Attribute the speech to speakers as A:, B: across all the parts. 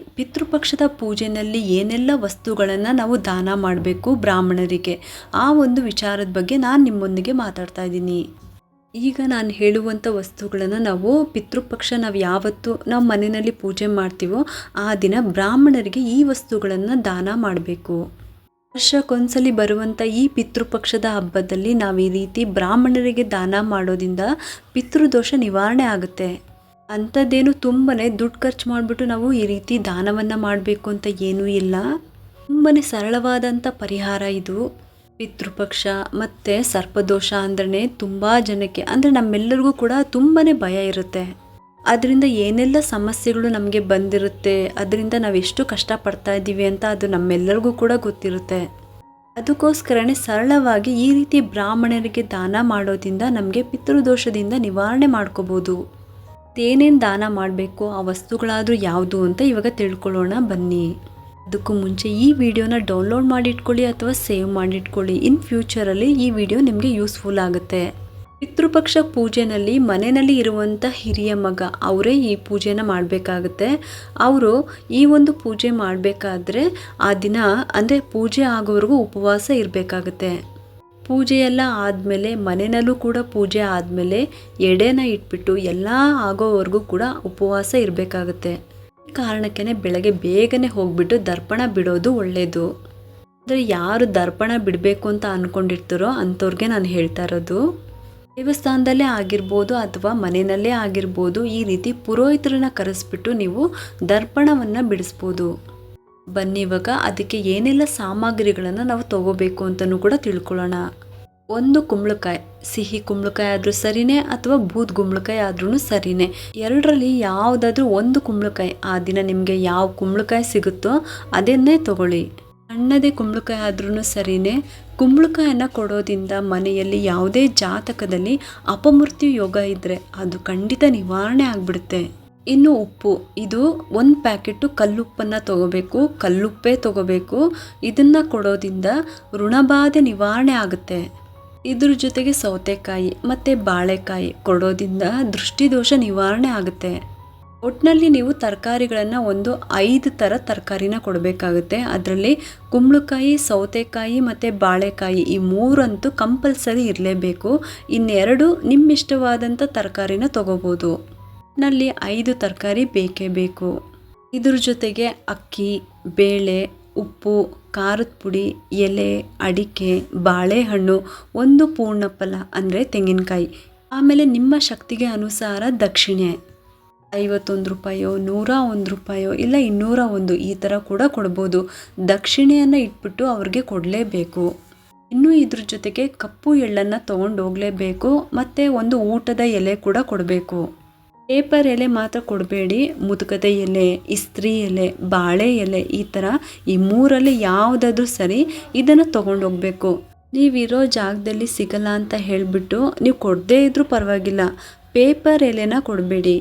A: ಪಿತೃಪಕ್ಷದ ಪೂಜೆಯಲ್ಲಿ ಏನೆಲ್ಲ ವಸ್ತುಗಳನ್ನು ನಾವು ದಾನ ಮಾಡಬೇಕು ಬ್ರಾಹ್ಮಣರಿಗೆ? ಆ ಒಂದು ವಿಚಾರದ ಬಗ್ಗೆ ನಾನು ನಿಮ್ಮೊಂದಿಗೆ ಮಾತಾಡ್ತಾ ಇದ್ದೀನಿ. ಈಗ ನಾನು ಹೇಳುವಂಥ ವಸ್ತುಗಳನ್ನು ನಾವು ಪಿತೃಪಕ್ಷ ನಾವು ಯಾವತ್ತು ನಾವು ಮನೆಯಲ್ಲಿ ಪೂಜೆ ಮಾಡ್ತೀವೋ ಆ ದಿನ ಬ್ರಾಹ್ಮಣರಿಗೆ ಈ ವಸ್ತುಗಳನ್ನು ದಾನ ಮಾಡಬೇಕು. ವರ್ಷಕ್ಕೊಂದ್ಸಲಿ ಬರುವಂಥ ಈ ಪಿತೃಪಕ್ಷದ ಹಬ್ಬದಲ್ಲಿ ನಾವು ಈ ರೀತಿ ಬ್ರಾಹ್ಮಣರಿಗೆ ದಾನ ಮಾಡೋದ್ರಿಂದ ಪಿತೃದೋಷ ನಿವಾರಣೆ ಆಗುತ್ತೆ. ಅಂಥದ್ದೇನು ತುಂಬನೇ ದುಡ್ಡು ಖರ್ಚು ಮಾಡಿಬಿಟ್ಟು ನಾವು ಈ ರೀತಿ ದಾನವನ್ನು ಮಾಡಬೇಕು ಅಂತ ಏನೂ ಇಲ್ಲ. ತುಂಬನೇ ಸರಳವಾದಂಥ ಪರಿಹಾರ ಇದು. ಪಿತೃಪಕ್ಷ ಮತ್ತು ಸರ್ಪದೋಷ ಅಂದ್ರೆ ತುಂಬ ಜನಕ್ಕೆ, ಅಂದರೆ ನಮ್ಮೆಲ್ಲರಿಗೂ ಕೂಡ ತುಂಬಾ ಭಯ ಇರುತ್ತೆ. ಅದರಿಂದ ಏನೆಲ್ಲ ಸಮಸ್ಯೆಗಳು ನಮಗೆ ಬಂದಿರುತ್ತೆ, ಅದರಿಂದ ನಾವು ಎಷ್ಟು ಕಷ್ಟಪಡ್ತಾ ಇದ್ದೀವಿ ಅಂತ ಅದು ನಮ್ಮೆಲ್ಲರಿಗೂ ಕೂಡ ಗೊತ್ತಿರುತ್ತೆ. ಅದಕ್ಕೋಸ್ಕರನೇ ಸರಳವಾಗಿ ಈ ರೀತಿ ಬ್ರಾಹ್ಮಣರಿಗೆ ದಾನ ಮಾಡೋದ್ರಿಂದ ನಮಗೆ ಪಿತೃದೋಷದಿಂದ ನಿವಾರಣೆ ಮಾಡ್ಕೋಬೋದು. ಏನೇನು ದಾನ ಮಾಡಬೇಕು, ಆ ವಸ್ತುಗಳಾದರೂ ಯಾವುದು ಅಂತ ಇವಾಗ ತಿಳ್ಕೊಳ್ಳೋಣ ಬನ್ನಿ. ಅದಕ್ಕೂ ಮುಂಚೆ ಈ ವಿಡಿಯೋನ ಡೌನ್ಲೋಡ್ ಮಾಡಿಟ್ಕೊಳ್ಳಿ ಅಥವಾ ಸೇವ್ ಮಾಡಿಟ್ಕೊಳ್ಳಿ. ಇನ್ ಫ್ಯೂಚರಲ್ಲಿ ಈ ವಿಡಿಯೋ ನಿಮಗೆ ಯೂಸ್ಫುಲ್ ಆಗುತ್ತೆ. ಪಿತೃಪಕ್ಷ ಪೂಜೆನಲ್ಲಿ ಮನೆಯಲ್ಲಿ ಇರುವಂಥ ಹಿರಿಯ ಮಗ, ಅವರೇ ಈ ಪೂಜೆನ ಮಾಡಬೇಕಾಗುತ್ತೆ. ಅವರು ಈ ಒಂದು ಪೂಜೆ ಮಾಡಬೇಕಾದ್ರೆ ಆ ದಿನ, ಅಂದರೆ ಪೂಜೆ ಆಗೋವರೆಗೂ ಉಪವಾಸ ಇರಬೇಕಾಗುತ್ತೆ. ಪೂಜೆ ಎಲ್ಲ ಆದಮೇಲೆ ಮನೆಯಲ್ಲೂ ಕೂಡ ಪೂಜೆ ಆದಮೇಲೆ ಎಡೆನ ಇಟ್ಬಿಟ್ಟು ಎಲ್ಲ ಆಗೋವರೆಗೂ ಕೂಡ ಉಪವಾಸ ಇರಬೇಕಾಗುತ್ತೆ. ಈ ಕಾರಣಕ್ಕೇ ಬೆಳಗ್ಗೆ ಬೇಗನೆ ಹೋಗ್ಬಿಟ್ಟು ದರ್ಪಣ ಬಿಡೋದು ಒಳ್ಳೆಯದು ಅಂದರೆ ಯಾರು ದರ್ಪಣ ಬಿಡಬೇಕು ಅಂತ ಅಂದ್ಕೊಂಡಿರ್ತಾರೋ ಅಂಥವ್ರಿಗೆ ನಾನು ಹೇಳ್ತಾ ಇರೋದು. ದೇವಸ್ಥಾನದಲ್ಲೇ ಆಗಿರ್ಬೋದು ಅಥವಾ ಮನೆಯಲ್ಲೇ ಆಗಿರ್ಬೋದು ಈ ರೀತಿ ಪುರೋಹಿತರನ್ನ ಕರೆಸ್ಬಿಟ್ಟು ನೀವು ದರ್ಪಣವನ್ನು ಬಿಡಿಸ್ಬೋದು. ಬನ್ನಿ ಇವಾಗ. ಅದಕ್ಕೆ ಏನೆಲ್ಲ ಸಾಮಗ್ರಿಗಳನ್ನು ನಾವು ತಗೋಬೇಕು ಅಂತಲೂ ಕೂಡ ತಿಳ್ಕೊಳ್ಳೋಣ. ಒಂದು ಕುಂಬಳಕಾಯಿ, ಸಿಹಿ ಕುಂಬಳಕಾಯಿ ಆದರೂ ಸರಿನೇ ಅಥವಾ ಬೂದ್ ಕುಂಬಳಕಾಯಿ ಆದ್ರೂ ಸರಿನೇ. ಎರಡರಲ್ಲಿ ಯಾವುದಾದ್ರೂ ಒಂದು ಕುಂಬಳಕಾಯಿ ಆ ದಿನ ನಿಮಗೆ ಯಾವ ಕುಂಬಳಕಾಯಿ ಸಿಗುತ್ತೋ ಅದನ್ನೇ ತಗೊಳ್ಳಿ. ಸಣ್ಣದೇ ಕುಂಬಳಕಾಯಿ ಆದ್ರೂ ಸರಿನೇ. ಕುಂಬಳಕಾಯನ್ನು ಕೊಡೋದ್ರಿಂದ ಮನೆಯಲ್ಲಿ ಯಾವುದೇ ಜಾತಕದಲ್ಲಿ ಅಪಮೃತ್ಯು ಯೋಗ ಇದ್ದರೆ ಅದು ಖಂಡಿತ ನಿವಾರಣೆ ಆಗಿಬಿಡುತ್ತೆ. ಇನ್ನು ಉಪ್ಪು. ಇದು ಒಂದು ಪ್ಯಾಕೆಟು ಕಲ್ಲುಪ್ಪನ್ನು ತೊಗೋಬೇಕು. ಕಲ್ಲುಪ್ಪೇ ತೊಗೋಬೇಕು. ಇದನ್ನು ಕೊಡೋದ್ರಿಂದ ಋಣಬಾಧೆ ನಿವಾರಣೆ ಆಗುತ್ತೆ. ಇದ್ರ ಜೊತೆಗೆ ಸೌತೆಕಾಯಿ ಮತ್ತು ಬಾಳೆಕಾಯಿ ಕೊಡೋದ್ರಿಂದ ದೃಷ್ಟಿದೋಷ ನಿವಾರಣೆ ಆಗುತ್ತೆ. ಒಟ್ಟಿನಲ್ಲಿ ನೀವು ತರಕಾರಿಗಳನ್ನು ಒಂದು ಐದು ಥರ ತರಕಾರಿನ ಕೊಡಬೇಕಾಗುತ್ತೆ. ಅದರಲ್ಲಿ ಕುಂಬಳಕಾಯಿ, ಸೌತೆಕಾಯಿ ಮತ್ತು ಬಾಳೆಕಾಯಿ ಈ ಮೂರಂತೂ ಕಂಪಲ್ಸರಿ ಇರಲೇಬೇಕು. ಇನ್ನೆರಡು ನಿಮ್ಮ ಇಷ್ಟವಾದಂಥ ತರಕಾರಿನ ತಗೋಬೋದು. ನಲ್ಲಿ ಐದು ತರಕಾರಿ ಬೇಕೇ ಬೇಕು. ಇದ್ರ ಜೊತೆಗೆ ಅಕ್ಕಿ, ಬೇಳೆ, ಉಪ್ಪು, ಖಾರದ ಪುಡಿ, ಎಲೆ, ಅಡಿಕೆ, ಬಾಳೆಹಣ್ಣು, ಒಂದು ಪೂರ್ಣಫಲ ಅಂದರೆ ತೆಂಗಿನಕಾಯಿ. ಆಮೇಲೆ ನಿಮ್ಮ ಶಕ್ತಿಗೆ ಅನುಸಾರ ದಕ್ಷಿಣೆ. ಐವತ್ತೊಂದು ರೂಪಾಯೋ ನೂರ ಒಂದು ರೂಪಾಯೋ, ಇಲ್ಲ ಇನ್ನೂರ ಒಂದು ಈ ಥರ ಕೂಡ ಕೊಡ್ಬೋದು. ದಕ್ಷಿಣೆಯನ್ನು ಇಟ್ಬಿಟ್ಟು ಅವ್ರಿಗೆ ಕೊಡಲೇಬೇಕು. ಇನ್ನು ಇದ್ರ ಜೊತೆಗೆ ಕಪ್ಪು ಎಳ್ಳನ್ನು ತೊಗೊಂಡು ಹೋಗಲೇಬೇಕು ಮತ್ತು ಒಂದು ಊಟದ ಎಲೆ ಕೂಡ ಕೊಡಬೇಕು. ಪೇಪರ್ ಎಲೆ ಮಾತ್ರ ಕೊಡಬೇಡಿ. ಮುದುಕದೆ ಎಲೆ, ಇಸ್ತ್ರಿ ಎಲೆ, ಬಾಳೆ ಎಲೆ, ಈ ಥರ ಈ ಮೂರಲ್ಲಿ ಯಾವುದಾದ್ರೂ ಸರಿ ಇದನ್ನು ತೊಗೊಂಡು ಹೋಗಬೇಕು ನೀವಿರೋ ಜಾಗದಲ್ಲಿ ಸಿಗಲ್ಲ ಅಂತ ಹೇಳಿಬಿಟ್ಟು ನೀವು ಕೊಡದೇ ಇದ್ದರೂ ಪರವಾಗಿಲ್ಲ. ಪೇಪರ್ ಎಲೆನ ಕೊಡಬೇಡಿ.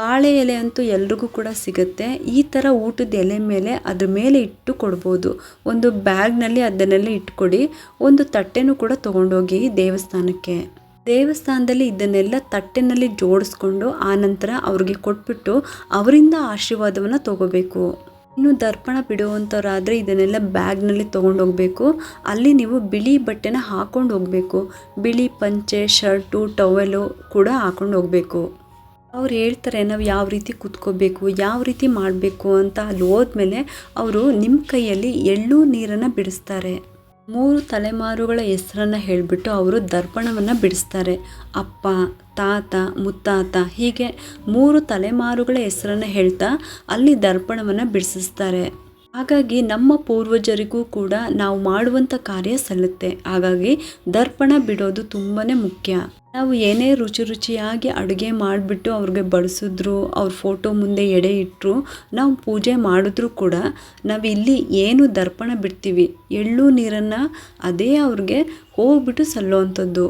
A: ಬಾಳೆ ಎಲೆ ಅಂತೂ ಎಲ್ರಿಗೂ ಕೂಡ ಸಿಗುತ್ತೆ. ಈ ಥರ ಊಟದ ಎಲೆ ಮೇಲೆ ಅದ್ರ ಮೇಲೆ ಇಟ್ಟು ಕೊಡ್ಬೋದು. ಒಂದು ಬ್ಯಾಗ್ನಲ್ಲಿ ಅದನ್ನೆಲ್ಲ ಇಟ್ಕೊಡಿ. ಒಂದು ತಟ್ಟೆನೂ ಕೂಡ ತೊಗೊಂಡೋಗಿ ದೇವಸ್ಥಾನಕ್ಕೆ. ದೇವಸ್ಥಾನದಲ್ಲಿ ಇದನ್ನೆಲ್ಲ ತಟ್ಟೆನಲ್ಲಿ ಜೋಡಿಸ್ಕೊಂಡು ಆನಂತರ ಅವ್ರಿಗೆ ಕೊಟ್ಬಿಟ್ಟು ಅವರಿಂದ ಆಶೀರ್ವಾದವನ್ನು ತಗೋಬೇಕು. ಇನ್ನು ದರ್ಪಣ ಬಿಡುವಂಥವ್ರಾದರೆ ಇದನ್ನೆಲ್ಲ ಬ್ಯಾಗ್ನಲ್ಲಿ ತೊಗೊಂಡೋಗ್ಬೇಕು. ಅಲ್ಲಿ ನೀವು ಬಿಳಿ ಬಟ್ಟೆನ ಹಾಕೊಂಡು ಹೋಗಬೇಕು. ಬಿಳಿ ಪಂಚೆ, ಶರ್ಟು, ಟವೆಲು ಕೂಡ ಹಾಕೊಂಡು ಹೋಗಬೇಕು. ಅವ್ರು ಹೇಳ್ತಾರೆ, ನಾವು ಯಾವ ರೀತಿ ಕುತ್ಕೋಬೇಕು, ಯಾವ ರೀತಿ ಮಾಡಬೇಕು ಅಂತ ಅಲ್ಲಿ ಹೋದ್ಮೇಲೆ ಅವರು ನಿಮ್ಮ ಕೈಯಲ್ಲಿ ಎಳ್ಳು ನೀರನ್ನು ಬಿಡಿಸ್ತಾರೆ. ಮೂರು ತಲೆಮಾರುಗಳ ಹೆಸರನ್ನು ಹೇಳಿಬಿಟ್ಟು ಅವರು ದರ್ಪಣವನ್ನು ಬಿಡಿಸ್ತಾರೆ. ಅಪ್ಪ, ತಾತ, ಮುತ್ತಾತ ಹೀಗೆ ಮೂರು ತಲೆಮಾರುಗಳ ಹೆಸರನ್ನು ಹೇಳ್ತಾ ಅಲ್ಲಿ ದರ್ಪಣವನ್ನು ಬಿಡಿಸಿಸ್ತಾರೆ ಹಾಗಾಗಿ ನಮ್ಮ ಪೂರ್ವಜರಿಗೂ ಕೂಡ ನಾವು ಮಾಡುವಂಥ ಕಾರ್ಯ ಸಲ್ಲುತ್ತೆ. ಹಾಗಾಗಿ ದರ್ಪಣ ಬಿಡೋದು ತುಂಬಾ ಮುಖ್ಯ. ನಾವು ಏನೇ ರುಚಿ ರುಚಿಯಾಗಿ ಅಡುಗೆ ಮಾಡಿಬಿಟ್ಟು ಅವ್ರಿಗೆ ಬಡಿಸಿದ್ರು ಅವ್ರ ಫೋಟೋ ಮುಂದೆ ಎಡೆ ಇಟ್ಟರು ನಾವು ಪೂಜೆ ಮಾಡಿದ್ರೂ ಕೂಡ ನಾವು ಇಲ್ಲಿ ಏನು ದರ್ಪಣ ಬಿಡ್ತೀವಿ, ಎಳ್ಳು ನೀರನ್ನು ಅದೇ ಅವ್ರಿಗೆ ಹೋಗ್ಬಿಟ್ಟು ಸಲ್ಲುವಂಥದ್ದು.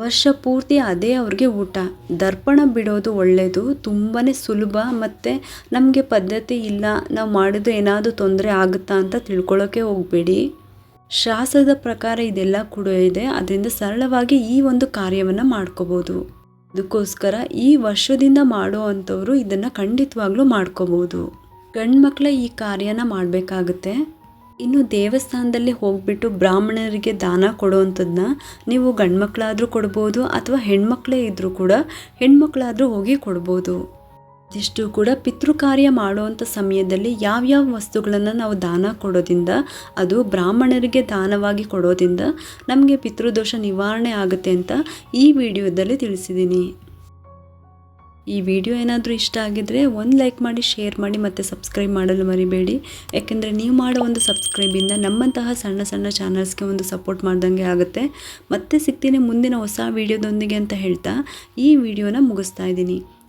A: ವರ್ಷ ಪೂರ್ತಿ ಅದೇ ಅವ್ರಿಗೆ ಊಟ. ದರ್ಪಣ ಬಿಡೋದು ಒಳ್ಳೆಯದು ತುಂಬಾ ಸುಲಭ ಮತ್ತು ನಮಗೆ ಪದ್ಧತಿ ಇಲ್ಲ, ನಾವು ಮಾಡಿದ್ರೆ ಏನಾದರೂ ತೊಂದರೆ ಆಗುತ್ತಾ ಅಂತ ತಿಳ್ಕೊಳ್ಳೋಕೆ ಹೋಗಬೇಡಿ. ಶಾಸ್ತ್ರದ ಪ್ರಕಾರ ಇದೆಲ್ಲ ಕೂಡ ಇದೆ. ಅದರಿಂದ ಸರಳವಾಗಿ ಈ ಒಂದು ಕಾರ್ಯವನ್ನು ಮಾಡ್ಕೋಬೋದು. ಅದಕ್ಕೋಸ್ಕರ ಈ ವರ್ಷದಿಂದ ಮಾಡೋ ಅಂಥವ್ರು ಇದನ್ನು ಖಂಡಿತವಾಗ್ಲೂ ಮಾಡ್ಕೋಬೋದು. ಗಂಡು ಮಕ್ಕಳೇ ಈ ಕಾರ್ಯನ ಮಾಡಬೇಕಾಗುತ್ತೆ. ಇನ್ನು ದೇವಸ್ಥಾನದಲ್ಲಿ ಹೋಗ್ಬಿಟ್ಟು ಬ್ರಾಹ್ಮಣರಿಗೆ ದಾನ ಕೊಡುವಂಥದ್ದನ್ನ ನೀವು ಗಂಡು ಮಕ್ಕಳಾದರೂ ಕೊಡ್ಬೋದು ಅಥವಾ ಹೆಣ್ಮಕ್ಳೇ ಇದ್ದರೂ ಕೂಡ ಹೆಣ್ಮಕ್ಳಾದರೂ ಹೋಗಿ ಕೊಡ್ಬೋದು. ಇದಿಷ್ಟು ಕೂಡ ಪಿತೃಕಾರ್ಯ ಮಾಡುವಂಥ ಸಮಯದಲ್ಲಿ ಯಾವ್ಯಾವ ವಸ್ತುಗಳನ್ನು ನಾವು ದಾನ ಕೊಡೋದ್ರಿಂದ ಅದು ಬ್ರಾಹ್ಮಣರಿಗೆ ದಾನವಾಗಿ ಕೊಡೋದ್ರಿಂದ ನಮಗೆ ಪಿತೃದೋಷ ನಿವಾರಣೆ ಆಗುತ್ತೆ ಅಂತ ಈ ವಿಡಿಯೋದಲ್ಲಿ ತಿಳಿಸಿದ್ದೀನಿ. ಈ ವಿಡಿಯೋ ಏನಾದರೂ ಇಷ್ಟ ಆಗಿದ್ದರೆ ಒಂದು ಲೈಕ್ ಮಾಡಿ, ಶೇರ್ ಮಾಡಿ ಮತ್ತು ಸಬ್ಸ್ಕ್ರೈಬ್ ಮಾಡಲು ಮರಿಬೇಡಿ. ಯಾಕೆಂದರೆ ನೀವು ಮಾಡೋ ಒಂದು ಸಬ್ಸ್ಕ್ರೈಬಿಂದ ನಮ್ಮಂತಹ ಸಣ್ಣ ಸಣ್ಣ ಚಾನಲ್ಸ್ಗೆ ಒಂದು ಸಪೋರ್ಟ್ ಮಾಡ್ದಂಗೆ ಆಗುತ್ತೆ. ಮತ್ತೆ ಸಿಗ್ತೀನಿ ಮುಂದಿನ ಹೊಸ ವಿಡಿಯೋದೊಂದಿಗೆ ಅಂತ ಹೇಳ್ತಾ ಈ ವಿಡಿಯೋನ ಮುಗಿಸ್ತಾ ಇದ್ದೀನಿ.